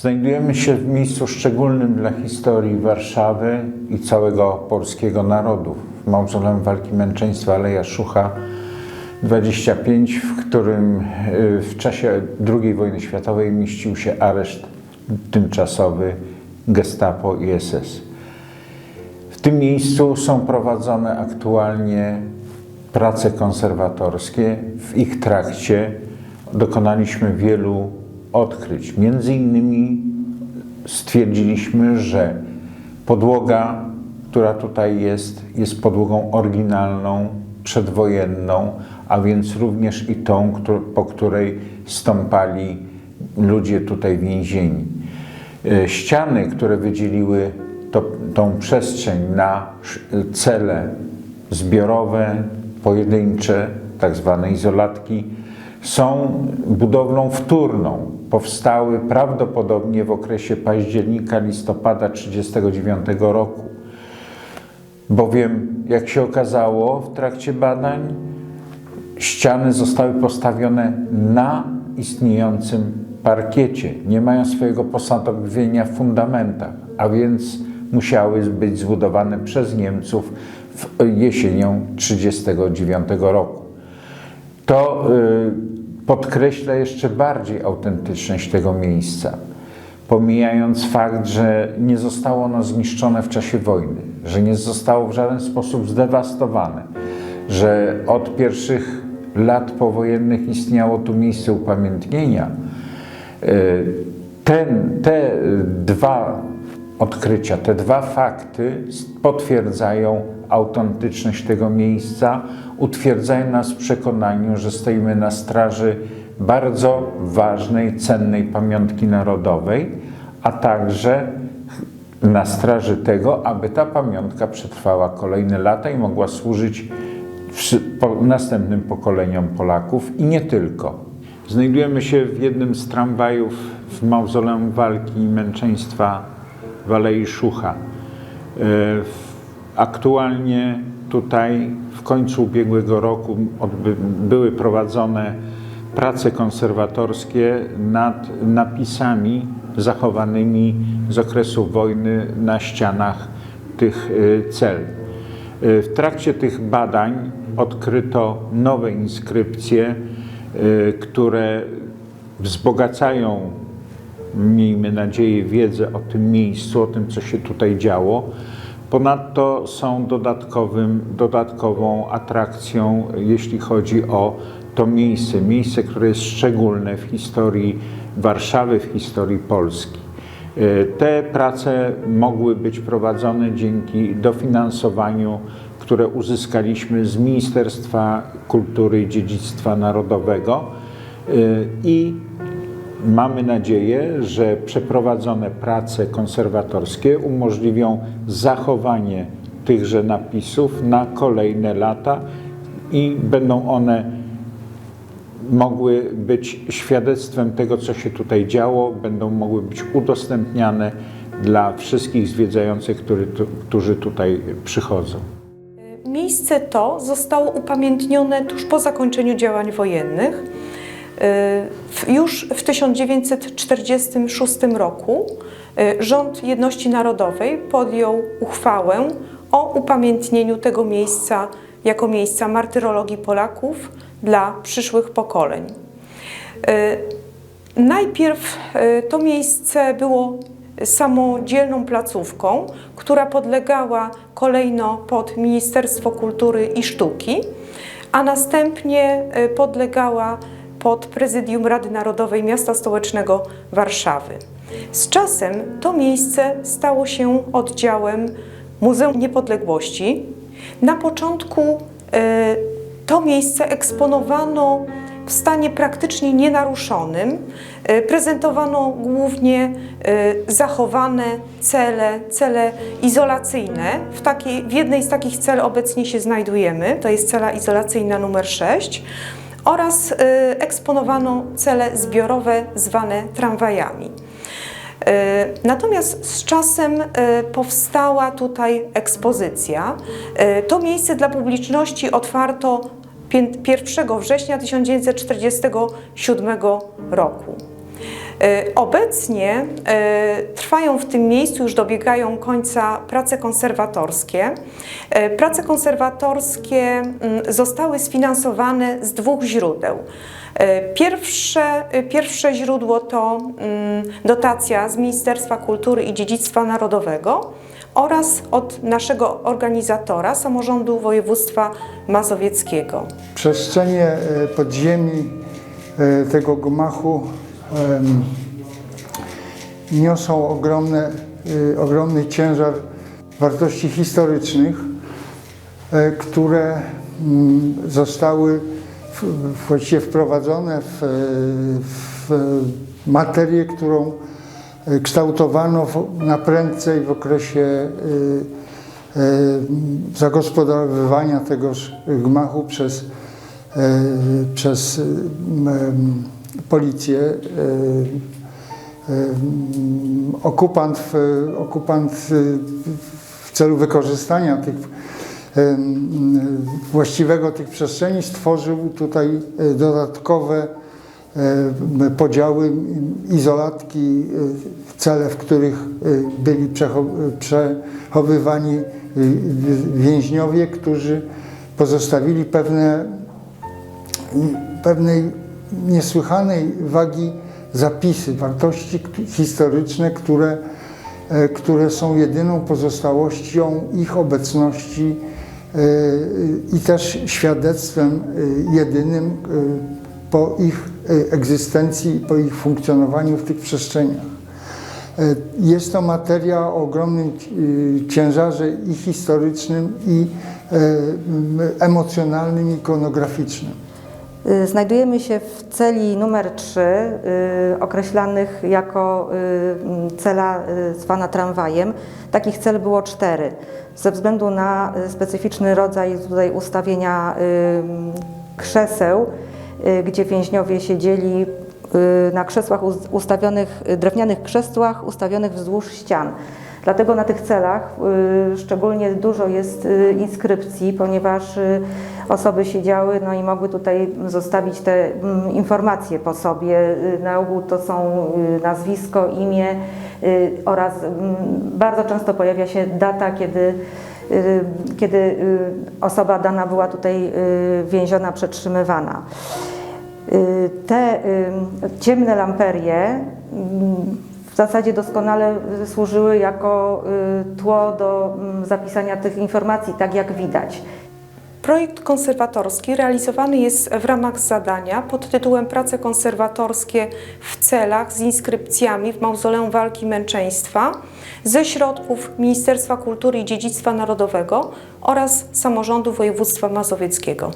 Znajdujemy się w miejscu szczególnym dla historii Warszawy i całego polskiego narodu. W Mauzoleum Walki Męczeństwa Aleja Szucha 25, w którym y, w czasie II wojny światowej mieścił się areszt tymczasowy Gestapo i SS. W tym miejscu są prowadzone aktualnie prace konserwatorskie. W ich trakcie dokonaliśmy wielu odkryć. Między innymi stwierdziliśmy, że podłoga, która tutaj jest, jest podłogą oryginalną, przedwojenną, a więc również i tą, po której stąpali ludzie tutaj więzieni. E, Ściany, które wydzieliły to, tą przestrzeń na cele zbiorowe, pojedyncze, tak zwane izolatki, są budowlą wtórną. Powstały prawdopodobnie w okresie października-listopada 1939 roku. Bowiem, jak się okazało w trakcie badań, ściany zostały postawione na istniejącym parkiecie, nie mają swojego posadowienia w fundamentach, a więc musiały być zbudowane przez Niemców jesienią 1939 roku. To y, podkreśla jeszcze bardziej autentyczność tego miejsca, pomijając fakt, że nie zostało ono zniszczone w czasie wojny, że nie zostało w żaden sposób zdewastowane, że od pierwszych lat powojennych istniało tu miejsce upamiętnienia. Y, Ten, te dwa odkrycia, te dwa fakty potwierdzają autentyczność tego miejsca, utwierdzają nas w przekonaniu, że stoimy na straży bardzo ważnej, cennej pamiątki narodowej, a także na straży tego, aby ta pamiątka przetrwała kolejne lata i mogła służyć następnym pokoleniom Polaków i nie tylko. Znajdujemy się w jednym z tramwajów w Mauzoleum Walki i Męczeństwa w Alei Szucha. E, Aktualnie tutaj w końcu ubiegłego roku były prowadzone prace konserwatorskie nad napisami zachowanymi z okresu wojny na ścianach tych e, cel. E, W trakcie tych badań odkryto nowe inskrypcje, które wzbogacają, miejmy nadzieję, wiedzę o tym miejscu, o tym, co się tutaj działo. Ponadto są dodatkowym, dodatkową atrakcją, jeśli chodzi o to miejsce. Miejsce, które jest szczególne w historii Warszawy, w historii Polski. E, Te prace mogły być prowadzone dzięki dofinansowaniu, które uzyskaliśmy z Ministerstwa Kultury i Dziedzictwa Narodowego e, i mamy nadzieję, że przeprowadzone prace konserwatorskie umożliwią zachowanie tychże napisów na kolejne lata i będą one mogły być świadectwem tego, co się tutaj działo, będą mogły być udostępniane dla wszystkich zwiedzających, którzy tutaj przychodzą. Miejsce to zostało upamiętnione tuż po zakończeniu działań wojennych. Już w 1946 roku y, rząd Jedności Narodowej podjął uchwałę o upamiętnieniu tego miejsca jako miejsca martyrologii Polaków dla przyszłych pokoleń. Y, Najpierw y, to miejsce było samodzielną placówką, która podlegała kolejno pod Ministerstwo Kultury i Sztuki, a następnie podlegała pod Prezydium Rady Narodowej Miasta Stołecznego Warszawy. Z czasem to miejsce stało się oddziałem Muzeum Niepodległości. Na początku y, to miejsce eksponowano w stanie praktycznie nienaruszonym. E, Prezentowano głównie e, zachowane cele, cele izolacyjne. W, takiej, w jednej z takich cel obecnie się znajdujemy, to jest cela izolacyjna numer 6 oraz e, eksponowano cele zbiorowe zwane tramwajami. E, Natomiast z czasem e, powstała tutaj ekspozycja. To miejsce dla publiczności otwarto pię- 1 września 1947 roku. E, Obecnie e, trwają w tym miejscu, już dobiegają końca prace konserwatorskie. E, Prace konserwatorskie mm, zostały sfinansowane z dwóch źródeł. Pierwsze, pierwsze źródło to mm, dotacja z Ministerstwa Kultury i Dziedzictwa Narodowego oraz od naszego organizatora, samorządu województwa mazowieckiego. Przestrzenie podziemi tego gmachu niosą ogromne, e, ogromny ciężar wartości historycznych, e, które mm, zostały właściwie wprowadzone w, e, w materię, którą e, kształtowano na prędce i w okresie zagospodarowywania tegoż gmachu przez, przez policję. e, em, Okupant, w, okupant e, w celu wykorzystania tych em, właściwego tych przestrzeni stworzył tutaj e, dodatkowe e, podziały, izolatki, e, cele, w których e, byli przecho- przechowywani e, więźniowie, którzy pozostawili pewne, pewnej niesłychanej wagi zapisy, wartości historyczne, które, e, które są jedyną pozostałością ich obecności e, i też świadectwem e, jedynym e, po ich e, egzystencji po ich funkcjonowaniu w tych przestrzeniach. E, Jest to materia o ogromnym e, ciężarze i historycznym, i e, emocjonalnym, i ikonograficznym. Y, Znajdujemy się w celi numer 3, y, określanych jako y, cela zwana tramwajem. Takich cel było cztery. Ze względu na specyficzny rodzaj tutaj ustawienia krzeseł, gdzie więźniowie siedzieli na krzesłach us- ustawionych, drewnianych krzesłach ustawionych wzdłuż ścian. Dlatego na tych celach y, szczególnie dużo jest y, inskrypcji, ponieważ y, osoby siedziały no i mogły tutaj zostawić te mm, informacje po sobie. Na ogół to są nazwisko, imię oraz mm, bardzo często pojawia się data, kiedy, kiedy osoba dana była tutaj więziona, przetrzymywana. Te ciemne lamperie mm, zasadzie doskonale służyły jako y, tło do mm, zapisania tych informacji, tak jak widać. Projekt konserwatorski realizowany jest w ramach zadania pod tytułem Prace konserwatorskie w celach z inskrypcjami w Mauzoleum Walki Męczeństwa ze środków Ministerstwa Kultury i Dziedzictwa Narodowego oraz Samorządu Województwa Mazowieckiego.